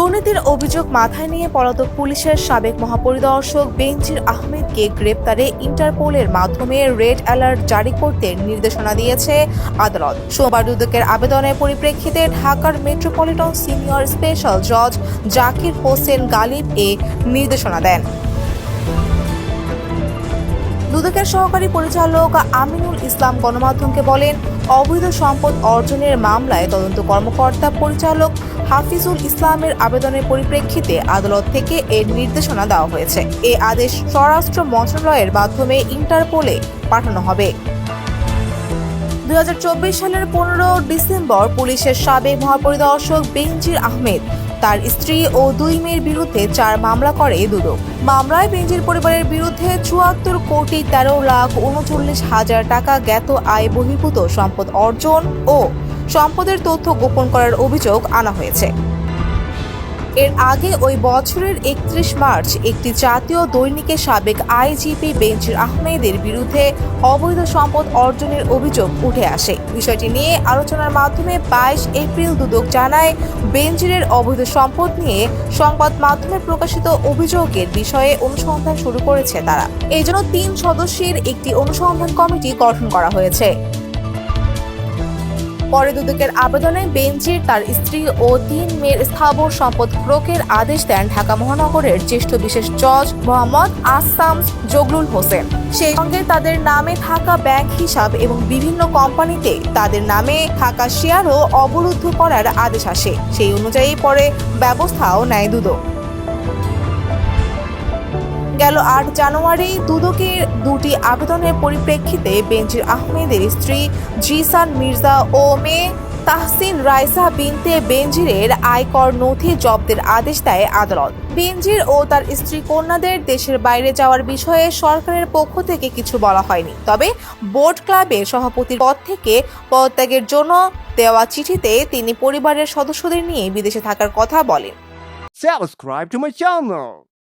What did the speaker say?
দুর্নীতির অভিযোগ মাথায় নিয়ে পলাতক পুলিশের সাবেক মহাপরিদর্শক বেনজির আহমেদকে গ্রেপ্তারে ইন্টারপোলের মাধ্যমে রেড অ্যালার্ট জারি করতে নির্দেশনা দিয়েছে আদালত। সোমবার দুদকের আবেদনের পরিপ্রেক্ষিতে ঢাকার মেট্রোপলিটন সিনিয়র স্পেশাল জজ জাকির হোসেন গালিব এ নির্দেশনা দেন। দুদকের সহকারী পরিচালক আমিনুল ইসলাম গণমাধ্যমকে বলেন, অবৈধ সম্পদ অর্জনের মামলায় তদন্ত কর্মকর্তা পরিচালক হাফিজুল ইসলামের আবেদনের পরিপ্রেক্ষিতে আদালত থেকে এর নির্দেশনা দেওয়া হয়েছে। এ আদেশ স্বরাষ্ট্র মন্ত্রণালয়ের মাধ্যমে ইন্টারপোলে পাঠানো হবে। দু হাজার চব্বিশ সালের পনেরো ডিসেম্বর পুলিশের সাবেক মহাপরিদর্শক বেনজির আহমেদ তার স্ত্রী ও দুই মেয়ের বিরুদ্ধে চার মামলা করে দুদক। মামলায় বেনজির পরিবারের বিরুদ্ধে চুয়াত্তর কোটি তেরো লাখ উনচল্লিশ হাজার টাকা জ্ঞাত আয় বহির্ভূত সম্পদ অর্জন ও সম্পদের তথ্য গোপন করার অভিযোগ আনা হয়েছে। এর আগে ওই বছরের একত্রিশ মার্চ একটি জাতীয় দৈনিকে সাবেক আইজিপি বেনজির আহমেদের বিরুদ্ধে অবৈধ সম্পদ অর্জনের অভিযোগ উঠে আসে। বিষয়টি নিয়ে আলোচনার মাধ্যমে বাইশ এপ্রিল দুদক জানায়, বেনজিরের অবৈধ সম্পদ নিয়ে সংবাদ মাধ্যমে প্রকাশিত অভিযোগের বিষয়ে অনুসন্ধান শুরু করেছে তারা। এই জন্য তিন সদস্যের একটি অনুসন্ধান কমিটি গঠন করা হয়েছে। পরে দুদকের আবেদনে বেঞ্জির তার স্ত্রী ও তিন মেয়ের স্থাবর সম্পদ ক্রোকের আদেশ দেন ঢাকা মহানগরের জ্যেষ্ঠ বিশেষ জজ মোহাম্মদ আসাম জগলুল হোসেন। সেই সঙ্গে তাদের নামে থাকা ব্যাংক হিসাব এবং বিভিন্ন কোম্পানিতে তাদের নামে থাকা শেয়ারও অবরুদ্ধ করার আদেশ আসে। সেই অনুযায়ী পরে ব্যবস্থাও নেয় দুদক। গেল আট জানুয়ারি। দুদকের দুটি আবেদনের পরিপ্রেক্ষিতে বেনজির আহমেদের স্ত্রী জিসান মির্জা ও মেয়ে তাহসিন রাইসা বিনতে বেনজিরের আয়কর নথি জব্দের আদেশ দেয় আদালত। বেনজির ও তার স্ত্রী কন্যাদের দেশের বাইরে যাওয়ার বিষয়ে সরকারের পক্ষ থেকে কিছু বলা হয়নি। তবে বোর্ড ক্লাবের সভাপতির পদ থেকে পদত্যাগের জন্য দেওয়া চিঠিতে তিনি পরিবারের সদস্যদের নিয়ে বিদেশে থাকার কথা বলেন.